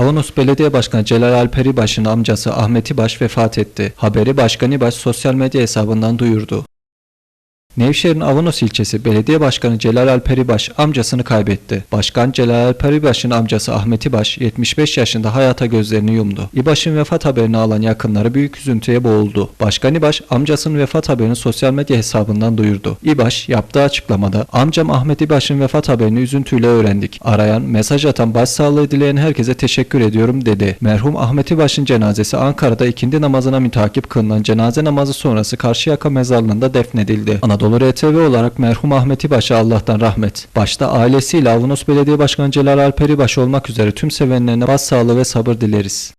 Avanos Belediye Başkanı Celal Alper İbaş'ın amcası Ahmet İbaş vefat etti. Haberi Başkan İbaş sosyal medya hesabından duyurdu. Nevşehir'in Avanos ilçesi Belediye Başkanı Celal Alper İbaş amcasını kaybetti. Başkan Celal Alper İbaş'ın amcası Ahmet İbaş 75 yaşında hayata gözlerini yumdu. İbaş'ın vefat haberini alan yakınları büyük üzüntüye boğuldu. Başkan İbaş amcasının vefat haberini sosyal medya hesabından duyurdu. İbaş yaptığı açıklamada amcam Ahmet İbaş'ın vefat haberini üzüntüyle öğrendik. Arayan, mesaj atan, başsağlığı dileyen herkese teşekkür ediyorum dedi. Merhum Ahmet İbaş'ın cenazesi Ankara'da ikindi namazına mütakip kılınan cenaze namazı sonrası Karşıyaka mezarlığında defnedildi. Anadolu RTV olarak merhum Ahmet İbaş'a Allah'tan rahmet. Başta ailesiyle Avanos Belediye Başkanı Celal Alper İbaş olmak üzere tüm sevenlerine başsağlığı ve sabır dileriz.